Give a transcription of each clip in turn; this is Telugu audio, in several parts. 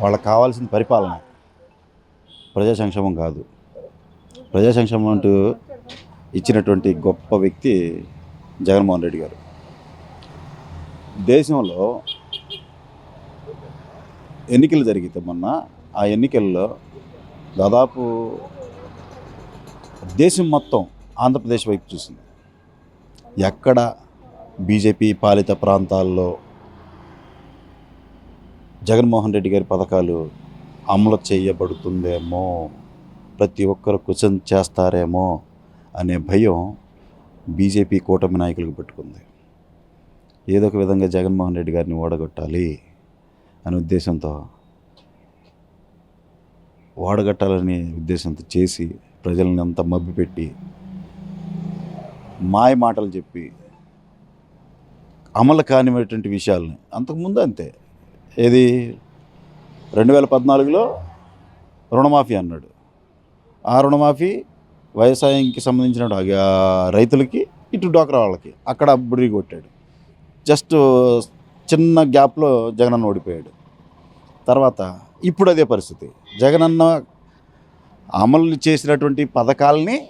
వాళ్ళకి కావాల్సిన పరిపాలన. ప్రజా సంక్షేమం కాదు. ప్రజా సంక్షేమం అంటూ ఇచ్చినటువంటి గొప్ప వ్యక్తి జగన్మోహన్ రెడ్డి గారు. దేశంలో ఎన్నికలు జరిగితే మొన్న ఆ ఎన్నికల్లో దాదాపు దేశం మొత్తం ఆంధ్రప్రదేశ్ వైపు చూసింది. ఎక్కడ బీజేపీ పాలిత ప్రాంతాల్లో జగన్మోహన్ రెడ్డి గారి పథకాలు అమలు చేయబడుతుందేమో ప్రతి ఒక్కరు క్వశ్చన్ చేస్తారేమో అనే భయం బీజేపీ కూటమి నాయకులకు పెట్టుకుంది. ఏదో ఒక విధంగా జగన్మోహన్ రెడ్డి గారిని ఓడగొట్టాలి అనే ఉద్దేశంతో ఓడగట్టాలనే ఉద్దేశంతో చేసి ప్రజలను అంతా మభ్యపెట్టి మాయ మాటలు చెప్పి అమలు కానివటువంటి విషయాలని అంతకుముందు అంతే. ఏది? రెండు వేల పద్నాలుగులో రుణమాఫీ అన్నాడు. ఆ రుణమాఫీ వ్యవసాయంకి సంబంధించిన ఆ రైతులకి ఇటు డోకరా వాళ్ళకి అక్కడ బుడి కొట్టాడు. జస్ట్ చిన్న గ్యాప్లో జగనన్న ఓడిపోయాడు. తర్వాత ఇప్పుడు అదే పరిస్థితి. జగనన్న అమలు చేసినటువంటి పథకాలని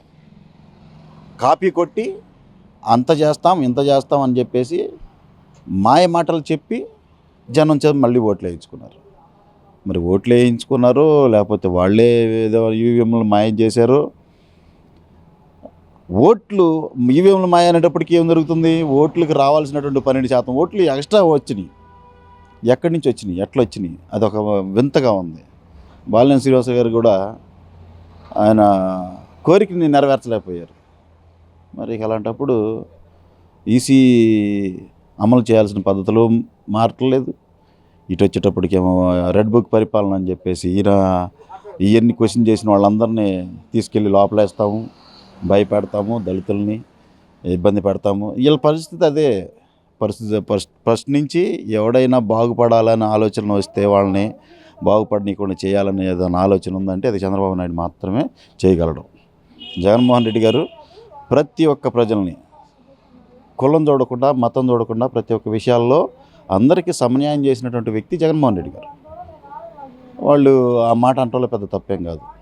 కాపీ కొట్టి అంత చేస్తాం ఇంత చేస్తాం అని చెప్పేసి మాయ మాటలు చెప్పి జనం చేత మళ్ళీ ఓట్లు వేయించుకున్నారు. మరి ఓట్లు వేయించుకున్నారు లేకపోతే వాళ్ళే ఏదో ఈవీఎంలు మాయం చేశారు? ఓట్లు ఈవీఎంలు మాయ అనేటప్పటికీ ఏం జరుగుతుంది? ఓట్లకు రావాల్సినటువంటి పన్నెండు శాతం ఓట్లు ఎక్స్ట్రా వచ్చినాయి. ఎక్కడి నుంచి వచ్చినాయి? ఎట్లా వచ్చినాయి? అదొక వింతగా ఉంది. బాలినేని శ్రీనివాస గారు కూడా ఆయన కోరికని నెరవేర్చలేకపోయారు. మరి అలాంటప్పుడు ఈసీ అమలు చేయాల్సిన పద్ధతులు మారట్లేదు. ఇటు వచ్చేటప్పటికేమో రెడ్ బుక్ పరిపాలన అని చెప్పేసి ఈయన ఇవన్నీ క్వశ్చన్ చేసిన వాళ్ళందరినీ తీసుకెళ్ళి లోపలేస్తాము భయపెడతాము దళితుల్ని ఇబ్బంది పెడతాము. వీళ్ళ పరిస్థితి అదే. పరిస్థితి ఫస్ట్ నుంచి ఎవడైనా బాగుపడాలనే ఆలోచన వస్తే వాళ్ళని బాగుపడనీయకుండా చేయాలనే ఏదైనా ఆలోచన ఉందంటే అది చంద్రబాబు నాయుడు మాత్రమే చేయగలడు. జగన్మోహన్ రెడ్డి గారు ప్రతి ఒక్క ప్రజల్ని కులం చూడకుండా మతం చూడకుండా ప్రతి ఒక్క విషయాల్లో అందరికీ సమన్యాయం చేసినటువంటి వ్యక్తి జగన్మోహన్ రెడ్డి గారు. వాళ్ళు ఆ మాట అంటలో పెద్ద తప్పేం కాదు.